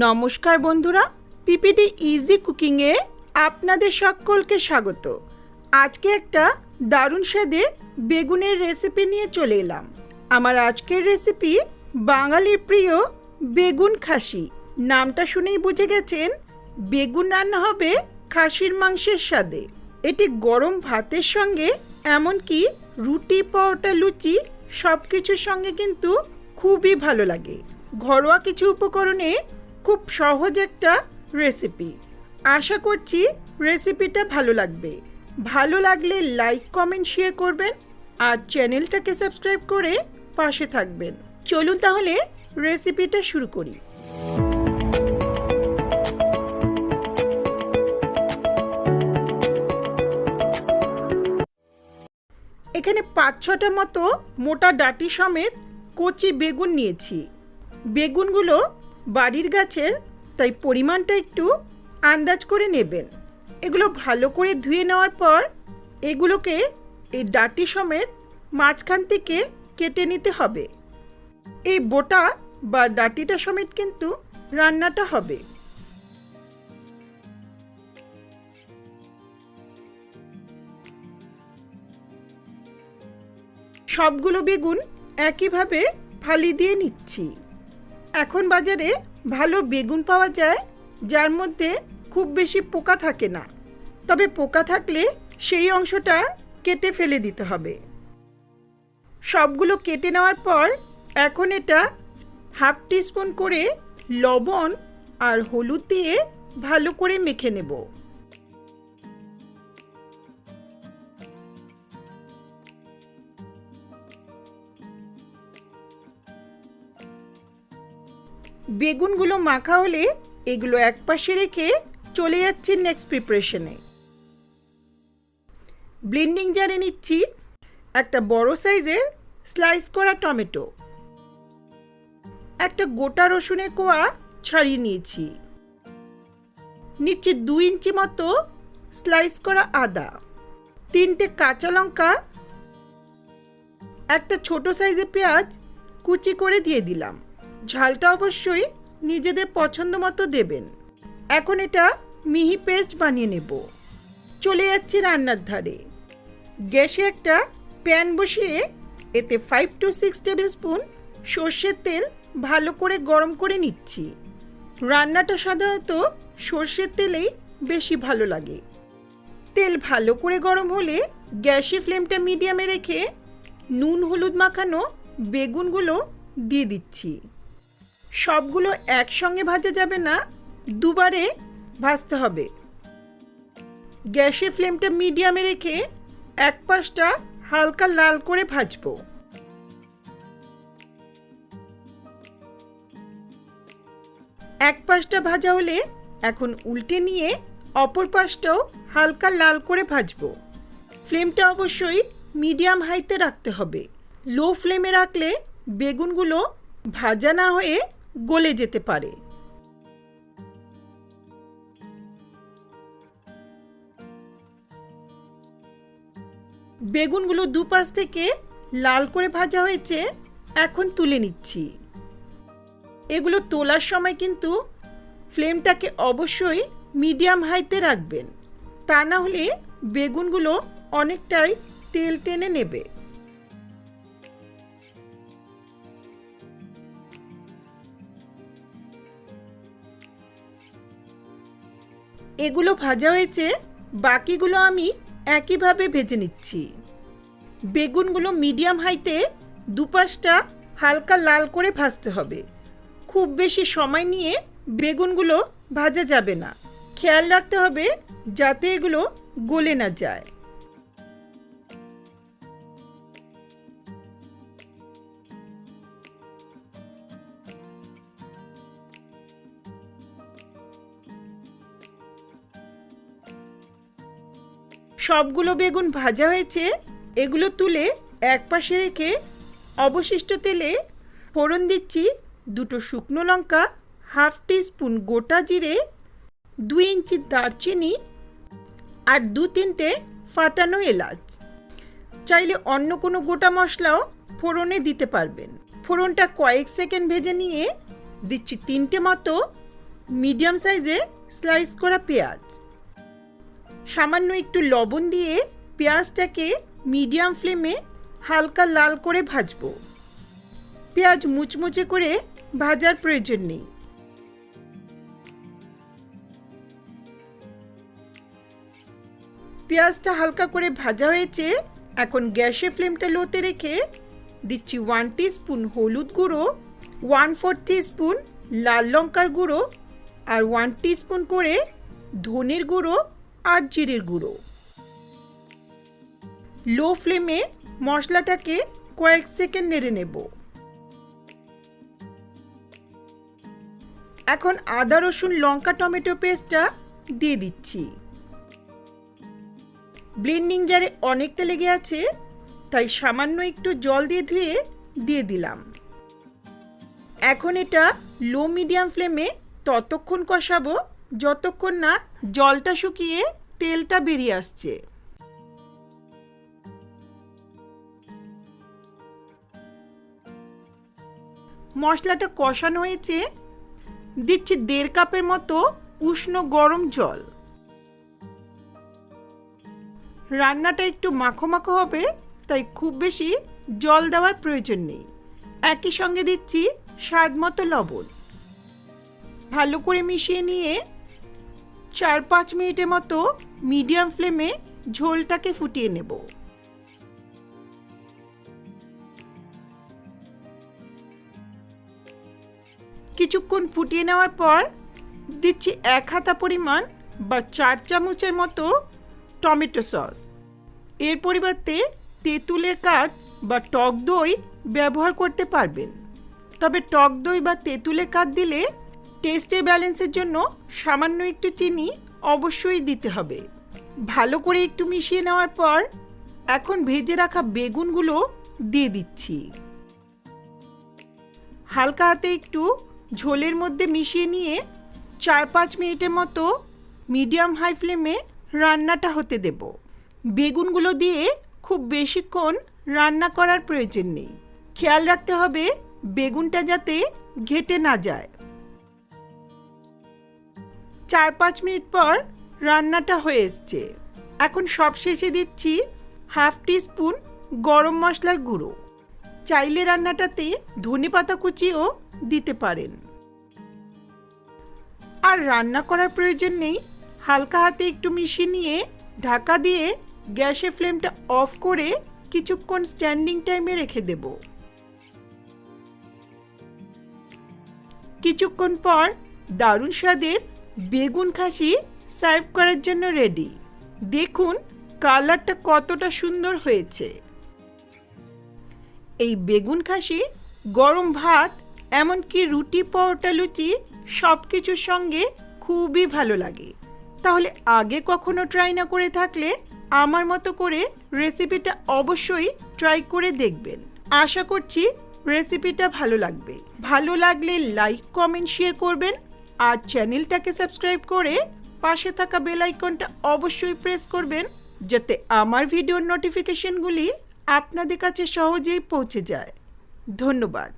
নমস্কার বন্ধুরা PPD easy কুকিংয়ে আপনাদের সকলকে স্বাগত। আজকে একটা দারুণ স্বাদের বেগুনের রেসিপি নিয়ে চলে এলাম। আমার আজকের রেসিপি বাঙালির প্রিয় বেগুন খাসি। নামটা শুনেই বুঝে গেছেন, বেগুন রান্না হবে খাসির মাংসের স্বাদে। এটি গরম ভাতের সঙ্গে, এমনকি রুটি, পরোটা, লুচি সব কিছুর সঙ্গে কিন্তু খুবই ভালো লাগে। ঘরোয়া কিছু উপকরণে খুব সহজ একটা রেসিপি আশা করছি রেসিপিটা ভালো লাগবে। ভালো লাগলে লাইক কমেন্ট শেয়ার করবেন আর চ্যানেলটাকে সাবস্ক্রাইব করে পাশে থাকবেন। চলুন তাহলে রেসিপিটা শুরু করি। এখানে পাঁচ ছটা মতো মোটা ডাটি সমেত কচি বেগুন নিয়েছি। বেগুনগুলো বাড়ির গাছের, তাই পরিমাণটা একটু আন্দাজ করে নেবেন। এগুলো ভালো করে ধুয়ে নেওয়ার পর এগুলোকে এই ডাটি সমেত মাঝখান থেকে কেটে নিতে হবে। এই বোটা বা ডাটিটা সমেত কিন্তু রান্নাটা হবে। সবগুলো বেগুন একইভাবে ফালি দিয়ে নিচ্ছি। এখন বাজারে ভালো বেগুন পাওয়া যায়, যার মধ্যে খুব বেশি পোকা থাকে না। তবে পোকা থাকলে সেই অংশটা কেটে ফেলে দিতে হবে। সবগুলো কেটে নেওয়ার পর এখন এটা হাফ টিস্পুন করে লবণ আর হলুদ দিয়ে ভালো করে মেখে নেব। বেগুনগুলো মাখা হলে এগুলো এক পাশে রেখে চলে যাচ্ছি নেক্সট প্রিপারেশনে ব্লেন্ডিং জারে নিচ্ছি একটা বড় সাইজের স্লাইস করা টমেটো। একটা গোটা রসুনের কোয়া ছাড়িয়ে নিয়েছি। নিচে দু ইঞ্চি মতো স্লাইস করা আদা। তিনটে কাঁচা লঙ্কা। একটা ছোট সাইজের পেঁয়াজ কুচি করে দিয়ে দিলাম। ঝালটা অবশ্যই নিজেদের পছন্দ মতো দেবেন। এখন এটা মিহি পেস্ট বানিয়ে নেব। চলে যাচ্ছি রান্নার ধারে। গ্যাসে একটা প্যান বসিয়ে এতে five two six tablespoon সর্ষের তেল ভালো করে গরম করে নিচ্ছি। রান্নাটা সাধারণত সর্ষের তেলেই বেশি ভালো লাগে। তেল ভালো করে গরম হলে গ্যাসে ফ্লেমটা মিডিয়ামে রেখে নুন, হলুদ মাখানো বেগুনগুলো দিয়ে দিচ্ছি। সবগুলো একসঙ্গে ভাজা যাবে না, দুবারে ভাজতে হবে। গ্যাসের ফ্লেমটা মিডিয়ামে রেখে এক পাশটা হালকা লাল করে ভাজবো। এক পাশটা ভাজা হলে এখন উল্টে নিয়ে অপর পাশটাও হালকা লাল করে ভাজবো। ফ্লেমটা অবশ্যই মিডিয়াম হাইতে রাখতে হবে। লো ফ্লেমে রাখলে বেগুনগুলো ভাজা না হয়ে গলে যেতে পারে। বেগুনগুলো দুপাশ থেকে লাল করে ভাজা হয়েছে, এখন তুলে নিচ্ছি। এগুলো তোলার সময় কিন্তু ফ্লেমটাকে অবশ্যই মিডিয়াম হাইতে রাখবেন। তা না হলে বেগুনগুলো অনেকটাই তেল টেনে নেবে। এগুলো ভাজা হয়েছে, বাকিগুলো আমি একইভাবে ভেজে নিচ্ছি। বেগুনগুলো মিডিয়াম হাইতে দুপাশটা হালকা লাল করে ভাজতে হবে। খুব বেশি সময় নিয়ে বেগুনগুলো ভাজা যাবে না। খেয়াল রাখতে হবে যাতে এগুলো গলে না যায়। সবগুলো বেগুন ভাজা হয়েছে, এগুলো তুলে এক পাশে রেখে অবশিষ্ট তেলে ফোড়ন দিচ্ছি দুটো শুকনো লঙ্কা, হাফ স্পুন গোটা জিরে, দুই ইঞ্চি দারচিনি আর দু তিনটে ফাটানো এলাচ। চাইলে অন্য কোনো গোটা মশলাও ফোড়নে দিতে পারবেন। ফোড়নটা কয়েক সেকেন্ড ভেজে নিয়ে দিচ্ছি তিনটে মতো মিডিয়াম সাইজে স্লাইস করা পেঁয়াজ। সামান্য একটু লবণ দিয়ে পেঁয়াজটাকে মিডিয়াম ফ্লেমে হালকা লাল করে ভাজবো। পেঁয়াজ মুচমুচে করে ভাজার প্রয়োজন নেই। পেঁয়াজটা হালকা করে ভাজা হয়েছে, এখন গ্যাসের ফ্লেমটা লোতে রেখে দিচ্ছি ওয়ান স্পুন হলুদ গুঁড়ো ওয়ান ফোর স্পুন লাল লঙ্কার গুঁড়ো আর ওয়ান স্পুন করে ধনের গুঁড়ো আর জিরের গুঁড়ো। লো ফ্লেমে মশলাটাকে কয়েক সেকেন্ড নেড়ে নেব। এখন আদা, রসুন, লঙ্কা, টমেটো পেস্টটা দিয়ে দিচ্ছি। ব্লেন্ডিং জারে অনেকটা লেগে আছে, তাই সামান্য একটু জল দিয়ে ধুয়ে দিয়ে দিলাম। এখন এটা লো মিডিয়াম ফ্লেমে ততক্ষণ কষাবো। যতক্ষণ না জলটা শুকিয়ে তেলটা বেরিয়ে আসছে। মশলাটা কষানো হয়েছে, দিচ্ছি দেড় কাপের মতো উষ্ণ গরম জল। রান্নাটা একটু মাখো মাখো হবে, তাই খুব বেশি জল দেওয়ার প্রয়োজন নেই। একই সঙ্গে দিচ্ছি স্বাদ মতো লবণ। ভালো করে মিশিয়ে নিয়ে চার পাঁচ মিনিটের মতো মিডিয়াম ফ্লেমে ঝোলটাকে ফুটিয়ে নেব। কিছুক্ষণ ফুটিয়ে নেওয়ার পর দিচ্ছি এক হাতা পরিমাণ বা চার চামচের মতো টমেটো সস। এর পরিবর্তে তেঁতুলের কাঠ বা টক দই ব্যবহার করতে পারবেন। তবে টক দই বা তেঁতুলের কাঠ দিলে টেস্টের ব্যালেন্সের জন্য সামান্য একটু চিনি অবশ্যই দিতে হবে। ভালো করে একটু মিশিয়ে নেওয়ার পর এখন ভেজে রাখা বেগুনগুলো দিয়ে দিচ্ছি। হালকা হাতে একটু ঝোলের মধ্যে মিশিয়ে নিয়ে চার পাঁচ মিনিটের মতো মিডিয়াম হাই ফ্লেমে রান্নাটা হতে দেব। বেগুনগুলো দিয়ে খুব বেশিক্ষণ রান্না করার প্রয়োজন নেই। খেয়াল রাখতে হবে বেগুনটা যাতে ঘেটে না যায়। চার পাঁচ মিনিট পর রান্নাটা হয়ে এসছে। এখন সব শেষে দিচ্ছি হাফ টি স্পুন গরম মশলার গুঁড়ো। চাইলে রান্নাটাতে ধনে পাতা কুচিও দিতে পারেন। আর রান্না করার প্রয়োজন নেই, হালকা হাতে একটু মিশিয়ে নিয়ে ঢাকা দিয়ে গ্যাসের ফ্লেমটা অফ করে কিছুক্ষণ স্ট্যান্ডিং টাইমে রেখে দেব। কিছুক্ষণ পর দারুণ স্বাদের বেগুন খাসি সার্ভ করার জন্য রেডি। দেখুন, কালারটা কতটা সুন্দর হয়েছে। এই বেগুন খাসি, গরম ভাত, এমনকি রুটি, পরোটা, লুচি সব কিছুর সঙ্গে খুবই ভালো লাগে। তাহলে আগে কখনো ট্রাই না করে থাকলে আমার মতো করে রেসিপিটা অবশ্যই ট্রাই করে দেখবেন। আশা করছি রেসিপিটা ভালো লাগবে। ভালো লাগলে লাইক কমেন্ট শেয়ার করবেন। আর চ্যানেলটাকে সাবস্ক্রাইব করে পাশে থাকা বেল আইকনটা অবশ্যই প্রেস করবেন, যাতে আমার ভিডিওর নোটিফিকেশনগুলি আপনাদের কাছে সহজেই পৌঁছে যায়। ধন্যবাদ।